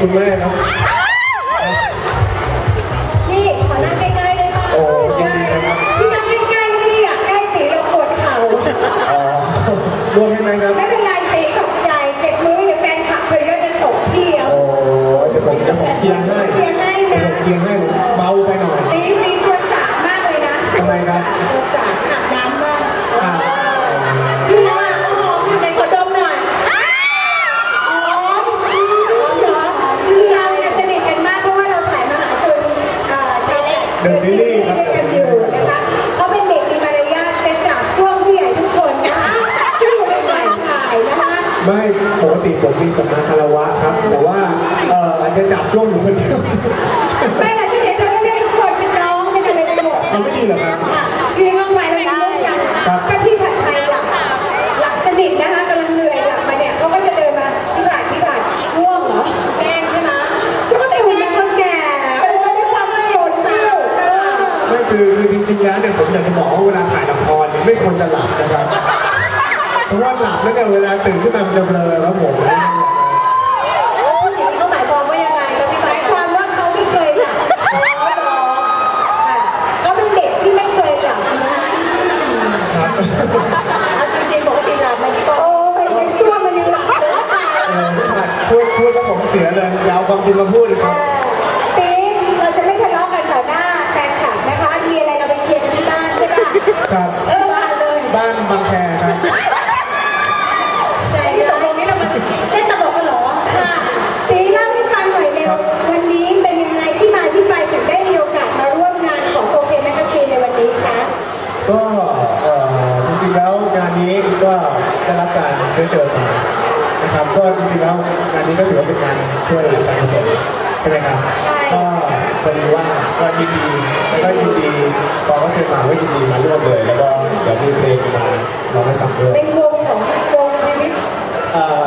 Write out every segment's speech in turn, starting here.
คุณแม่ครับ ไม่ปกติผมมีสำนักคารวะครับ แต่ว่าเอ่ออาจจะจับช่วงอยู่คนเดียวไม่ล่ะที่เด็กจะไม่เรียกทุกคนเป็นน้องเป็นอะไรกันหมดเอาไม่ดีเหรอครับ ค่ะอยู่ในห้องไฟเรายังร่วมกันครับก็พี่ผัดไทยหลับหลับสนิทนะคะกำลังเหนื่อยหลับมาเนี่ยเขาก็จะเดินมาพี่ผัดพี่ผัดง่วงเหรอแกล้งใช่ไหมจะก็เป็นคนแก่โอ้ยด้วยความโกรธเศร้าไม่คือคือจริงๆแล้วเนี่ยผมอยากจะบอกว่าเวลาถ่ายละครเนี่ยไม่ควรจะหลับนะครับ เพราะว่าหลับแล้วเนี่ยเวลาตื่นขึ้นมามันจะเบลอครับผมผู้หญิงเขาหมายความว่ายังไงก็พี่หมายความว่าเขาไม่เคยหลับเขาเป็นเด็กที่ไม่เคยหลับนะคะครับเอาจริงๆปกติหลับไหมพี่โอ้ยไม่ซ่วมมันยังหลับเลยเออถ่ายพูดพูดแล้วผมเสียเลยอยาวความจริงมาพูดเลยครับ ตีเราจะไม่ทะเลาะกันต่อหน้าแฟนคลับนะคะ มีอะไรเราไปเคลียร์กันที่บ้านใช่ปะ ครับ เออมาเลย บ้านบางแคครับ ใช่ที่ตกลงนี้เรามาเล่นตลกกันเหรอ ค่ะตีเล่าให้ฟังหน่อยเร็ว วันนี้เป็นยังไงที่มาที่ไปถึงได้มีโอกาสมาร่วมงานของโอเคแมกกาซีนในวันนี้คะ ก็เอ่อจริงๆแล้วงานนี้ก็ได้ รับการเชื้อเชิญมานะครับก็จริงๆแล้วงานนี้ก็ถือว่าเป็นงานช่วยการกุศลใช่ไหมครับก็พอดีว่าก็ยินดีแล้วก็ยินดีพอเขาเชิญมาก็ยินดีมาร่วมเลย แล้วก็เดี๋ยวมีเพลงมาร้องให้ฟังด้วยเป็นวงของวงนิมิตเอ่อ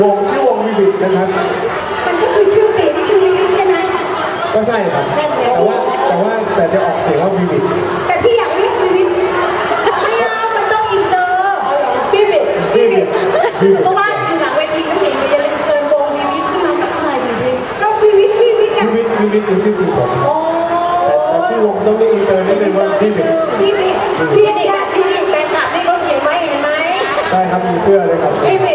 วงชื่อวงวิวิตนะครับมันก็คือชื่อตีที่ชื่อนิมิตใช่ไหมก็ใช่ครับนั่นไงแต่ว่าแต่ว่าแต่จะออกเสียงว่าวิวิตแต่พี่อยากเรียกนิมิตไม่เอามันต้องอินเตอร์เอาเหรอพี่บิดพี่บิด เพราะว่าอยู่หลังเวทีก็เห็นอย่าลืมเชิญวงวีวิทขึ้นมาสักหน่อยวีวิทก็วีวิทวีวิทวิกันวิตวิวิตคือชื่อจริงผมโอ้แต่แต่ชื่อวงต้องเรียกอินเตอร์นิดนึงว่าวิวิตวีวิทเรียนเด็กอะที่แฟนคลับให้เขาเขียนไว้เห็นไหมใช่ครับมีเสื้อเลยครับวีวิ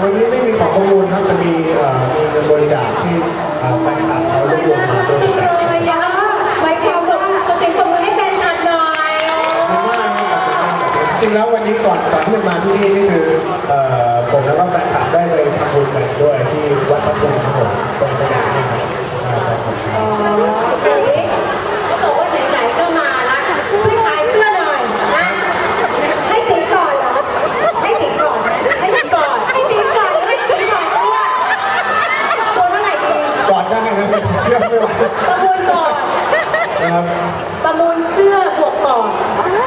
วันนี้ไม่มีของประมูลครับจะมีเอ่อมีเงินบริจาคที่เอ่อแฟนคลับเขารวบรวมมาด้วยจริงเลยยะหมายความาเสียงปรบมือให้แฟนคลับจริงแล้ววันนี้ก่อนก่อนที่จะมาที่นี่นี่คือเอ่อผมแล้วก็แฟนคลับได้ไปทำบุญกันด้วยที่วัดพระพุทธครับผมตรงสนามนี่ครับอ่าครับผม อ๋อเฮ้ยเขาบอกว่าไหนๆก็มาละช่วยขายเสื้อหน่อยนะให้ถึงก่อนเหรอ ให้ถึงก่อนนะให้ถึงก่อน ให้ถึงก่อนให้ถึงก่อนเสื้อตัวเท่าไหร่ดี ก่อนได้นะเชื่อไม่ไหว ประมูลก่อน นะครับ ประมูลเสื้อบวกก่อน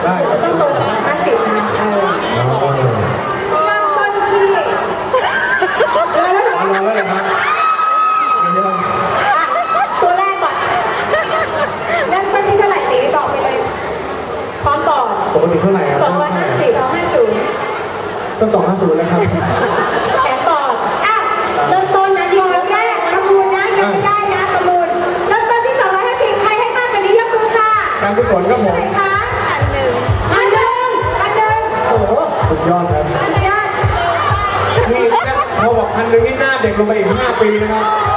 ได้ครับ ต้องโตสองห้าสิบนะเออ อ๋อ เริ่มต้นที่แล้วแล้ว อ๋อรอแล้วนะครับเดี๋ยว ตัวแรกก่อนเริ่มต้นที่เท่าไหร่ตีบอกไปเลย พร้อมก่อน ปกติเท่าไหร่ครับ สองร้อยห้าสิบสองห้าศูนย์ ก็สองห้าศูนย์นะครับ แถมก่อนอะเริ่มต้นนะที่ครั้งแรกประมูลนะยังไม่ได้นะประมูลเริ่มต้นที่สองร้อยห้าสิบใครให้มากกว่านี้ยกมือค่ะ การกุศลครับผ เท่าม ไหร่คะอันหนึ่งอันหนึ่งอันหนึ่งโอ้โห สุดยอดครับ อันเดียว นี่พอบอกพันหนึ่งนี่หน้า เด็กลงไปอีก 5 ปีนะครับ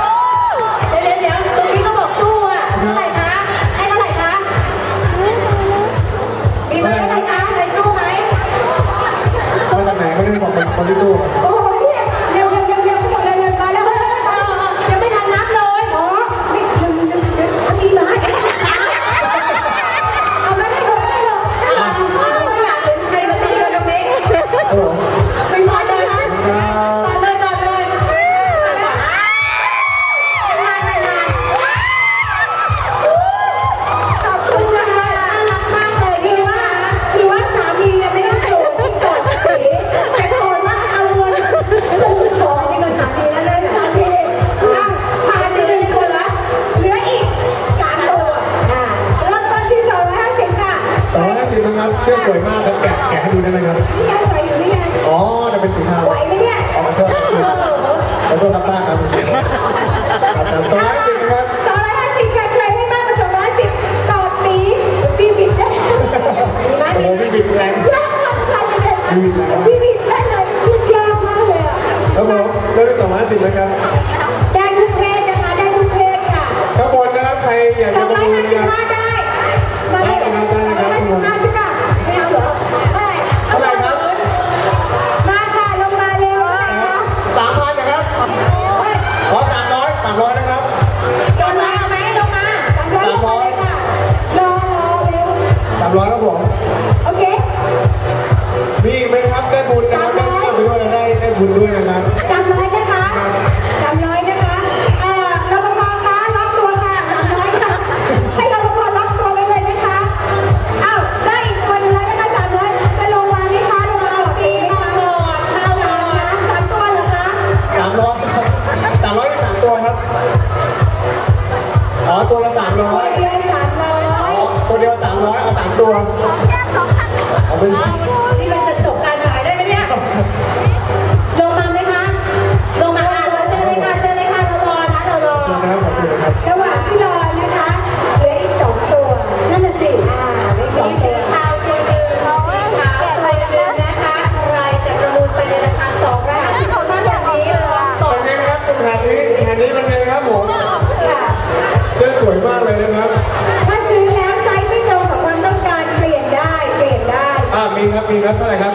吗？好，现在好看？ ครับเท่าไหร่ครับ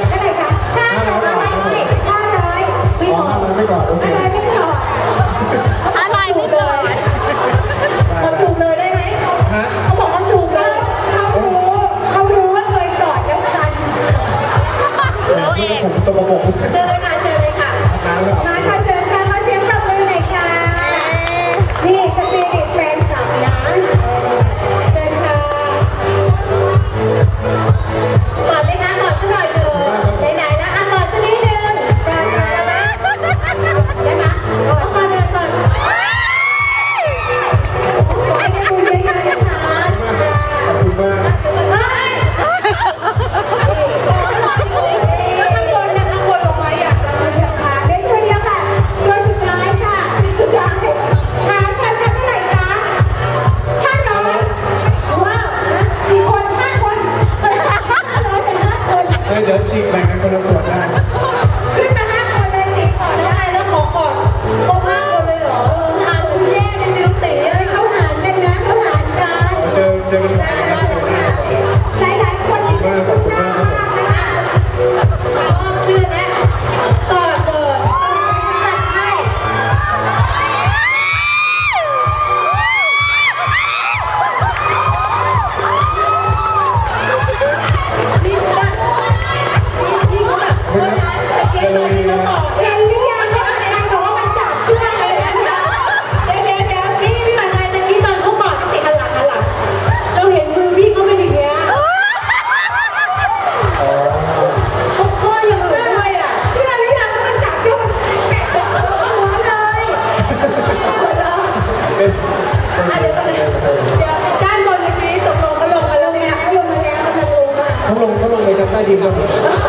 amiga.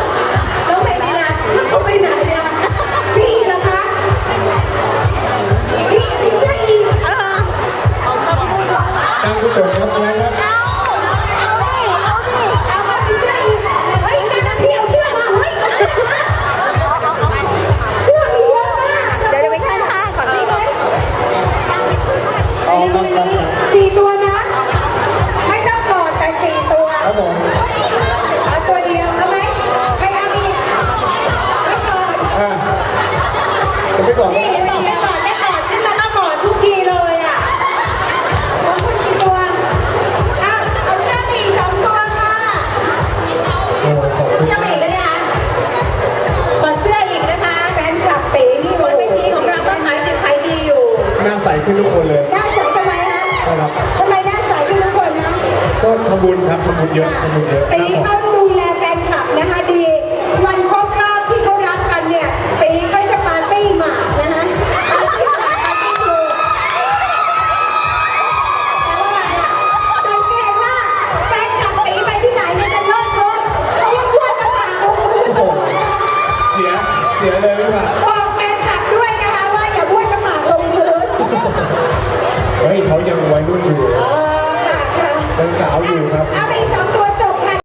ก่อนี่เห็อกไม่ก่อนไม่ก่อนขึ้นมาก็ก่อทุกทีเลยอะขอบคุกี่ตัวอะเสื้อปีกสองตัวต้อบเสื้อปีกด้ไหคะขอเสื้ออีกนะคะแฟนคลับปีนี่บนเวทีของเราก็ขายดิบขายดีอยู่น้าใสขึ้นทุกคนเลยด้าใสทำไมคะครับทำไมน่าใสขึ้นทุกคนนะก็ทำบุญครับทำบุญเยอะทำบุญเยอะตีคเข้า